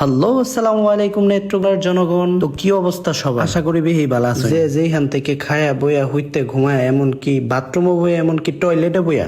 Hello আসসালামু আলাইকুম নেত্রগার জনগণ। তো কি অবস্থা সবার? আশা করি বেহি ভালো আছে যে যেখান থেকে খায়া বইয়া হইতে ঘুমায় এমন কি বাথরুমে বইয়া এমন কি টয়লেটে বইয়া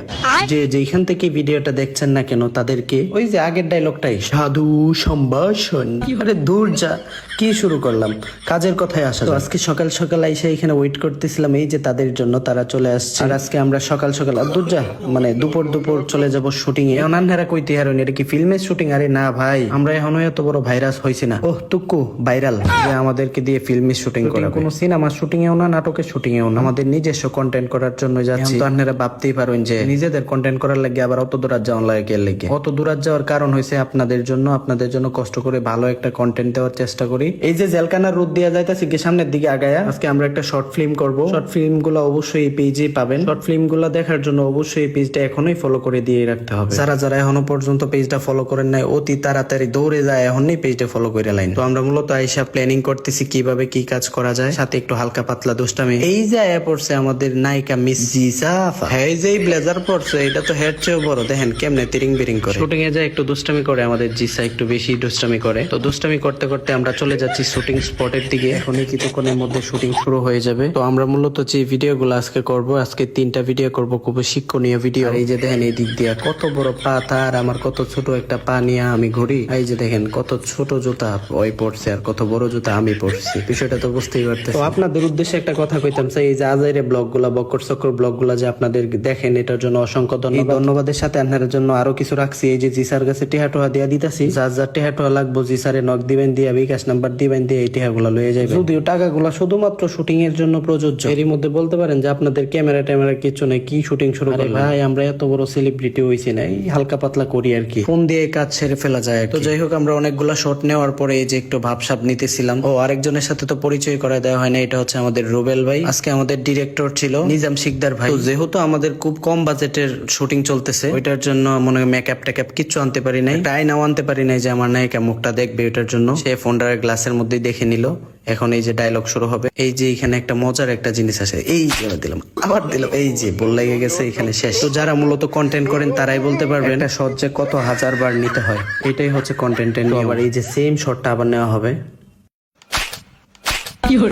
যে যেখান থেকে ভিডিওটা দেখছেন না কেন তাদেরকে ওই যে আগের ডায়লগটাই সাধু সম্ভাষণ। আরে দূর যা কি শুরু করলাম? কাজের কথায় আসা তো আজকে সকাল সকাল আইসা এখানে ওয়েট করতেছিলাম এই যে তাদের জন্য তারা চলে আসছে। আর আজকে আমরা সকাল সকাল আর দূর যা মানে দুপুর দুপুর চলে যাব শুটিং এ অনান্যারা কইতে হারুন এটা কি ফিল্মের শুটিং আরে না ভাই। আমরা এখনও এত বড় ভাইরাস হইছি না। ওহ টুকু ভাইরাল। যে আমাদেরকে দিয়ে ফিল্মের শুটিং করা কোনো সিনেমা শুটিং এও না নাটকের শুটিং এও না। আমাদের নিজস্ব কন্টেন্ট করার জন্য যাচ্ছি। তো আপনারা ভাবতেই পারেন যে নিজেদের কন্টেন্ট করার লাগে আবার অত দূর যাওয়ার লাগে লেগে। অত দূর যাওয়ার কারণ হয়েছে আপনাদের জন্য। আপনাদের জন্য কষ্ট করে ভালো একটা কন্টেন্ট দেওয়ার চেষ্টা করি। এই যে জেলকানা রোদ দেওয়া যাইতেছে কি সামনের দিকে আগায়া আজকে আমরা একটা শর্ট ফিল্ম করব। শর্ট ফিল্মগুলো অবশ্যই এই পেজে পাবেন। শর্ট ফিল্মগুলো দেখার জন্য অবশ্যই এই পেজটা এখনই ফলো করে দিয়ে রাখতে হবে। যারা যারা এখনও পর্যন্ত পেজটা ফলো করেন নাই অতি তাড়াতাড়ি দৌড়ে যায়। এখনই পেজটা ফলো করে লাইন তো আমরা মূলত আইসা প্ল্যানিং করতেছি কীভাবে কি কাজ করা যায় সাথে একটু হালকা পাতলা দুষ্টামি। এই যে আয়া পড়ছে আমাদের নায়িকা মিস জিসাফা হ্যাঁ এই যে ব্লেজার পড়ছে এটা তো হেড চেয়েও বড়। দেখেন কেমনে তিরিং বিরিং করে। শুটিং এ যায় একটু দুষ্টামি করে আমাদের জিসা একটু বেশি দুষ্টামি করে। তো দুষ্টামি করতে করতে আমরা চলে যাচ্ছি শুটিং স্পটের দিকে। এখনই কিছুক্ষণের মধ্যে শুটিং শুরু হয়ে যাবে। তো আমরা মূলত যে ভিডিও গুলো আজকে করব আজকে তিনটা ভিডিও করব খুব শিক্ষণীয় ভিডিও এই যে দেখেন এই দিক দিয়ে কত বড় পা তার আমার কত ছোট একটা পা নিয়ে আমি ঘুরি এই যে দেখেন কত ছোট জুতা ওই পড়ছে আর কত বড় জুতা আমি পড়ছি বিষয়টা তো বুঝতেই পারতেছি তো আপনাদের উদ্দেশ্যে একটা কথা কইতাম চাই এই যে আজাইরে ব্লগগুলা বক্কর চক্কর ব্লগগুলা যে আপনাদের দেখেন এটার জন্য অসংখ্য ধন্যবাদ। ধন্যবাদের সাথে আপনাদের জন্য আরও কিছু রাখছি। এই যে জিসার কাছে টেহা টোহা দিয়া দিতাছি যার যার টেহা টোহা লাগবো জিসারে নক দিবেন দিয়া বিকাশ নাম্বার দিবেন দিয়ে এই টেহা গুলা লয়ে যাবে যদিও টাকাগুলা শুধুমাত্র শুটিং এর জন্য প্রযোজ্য। এরই মধ্যে বলতে পারেন যে আপনাদের ক্যামেরা ট্যামেরা কিছু নেই কি শুটিং শুরু করে ভাই আমরা এত বড় সেলিব্রিটি হইছি না এই হালকা পাতলা করি আর কি। ফোন দিয়ে কাজ ছেড়ে ফেলা যায় তো যাই হোক আমরা অনেকগুলা শট নেওয়ার পরে এই যে একটু ভাবসাব নিতেছিলাম। ও আরেকজনের সাথে তো পরিচয় করা দেওয়া হয় না, এটা হচ্ছে আমাদের রুবেল ভাই। আজকে আমাদের ডিরেক্টর ছিল, নিজাম শিকদার ভাই। যেহেতু আমাদের খুব কম বাজেটের শুটিং চলতেছে, ওইটার জন্য মনে হয় মেকআপ টেকআপ কিচ্ছু আনতে পারি নাই। টাই নাও আনতে পারি নাই যে আমার নায়িকা মুখটা দেখবে ওইটার জন্য। সে ফোনটার গ্লাসের মধ্যেই দেখে নিল। এখন এই যে ডায়লগ শুরু হবে এই যে এখানে একটা মজার একটা জিনিস আছে এই যে দিলাম আবার দিলাম এই যে বল লেগে গেছে এখানে শেষ। তো যারা মূলত কন্টেন্ট করেন তারাই বলতে পারবেন একটা শট যে কত হাজার বার নিতে হয় এটাই হচ্ছে কন্টেন্টের নিয়ম। আবার এই যে সেম শটটা আবার নেওয়া হবে।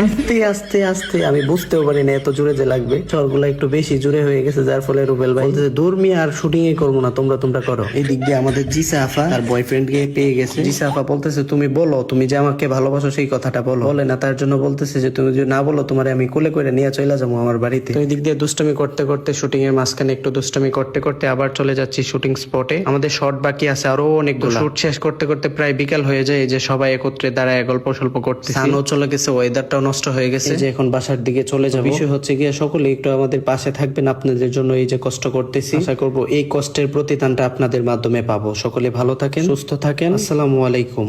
আস্তে আস্তে আস্তে। আমি বুঝতেও পারি না এত জোরে যে লাগবে। চরগুলা একটু বেশি জোরে হয়ে গেছে যার ফলে রুবেল ভাই বলতেছে দূর আর শুটিং এ করব না তোমরা তোমরা করো। এই দিক দিয়ে আমাদের জিসা আফা আর বয়ফ্রেন্ড কে পেয়ে গেছে। জিসা আফা বলতেছে তুমি বলো তুমি যে আমাকে ভালোবাসো সেই কথাটা বলো। বলে না তার জন্য বলতেছে যে তুমি যদি না বলো তোমার আমি কোলে করে নিয়ে চলে যাব আমার বাড়িতে। তো এই দিক দিয়ে দুষ্টামি করতে করতে শুটিং এর মাঝখানে একটু দুষ্টামি করতে করতে আবার চলে যাচ্ছি শুটিং স্পটে আমাদের শর্ট বাকি আছে আরও অনেকগুলো। শুট শেষ করতে করতে প্রায় বিকাল হয়ে যায় যে সবাই একত্রে দাঁড়ায় গল্প স্বল্প করতে সানও চলে গেছে ওয়েদারটাও নষ্ট হয়ে গেছে। যে এখন বাসার দিকে চলে যাব। বিষয় হচ্ছে গিয়ে সকলে একটু আমাদের পাশে থাকবেন আপনাদের জন্য এই যে কষ্ট করতেছি। আশা করব এই কষ্টের প্রতিদানটা আপনাদের মাধ্যমে পাবো। সকলে ভালো থাকেন সুস্থ থাকেন। আসসালামু আলাইকুম।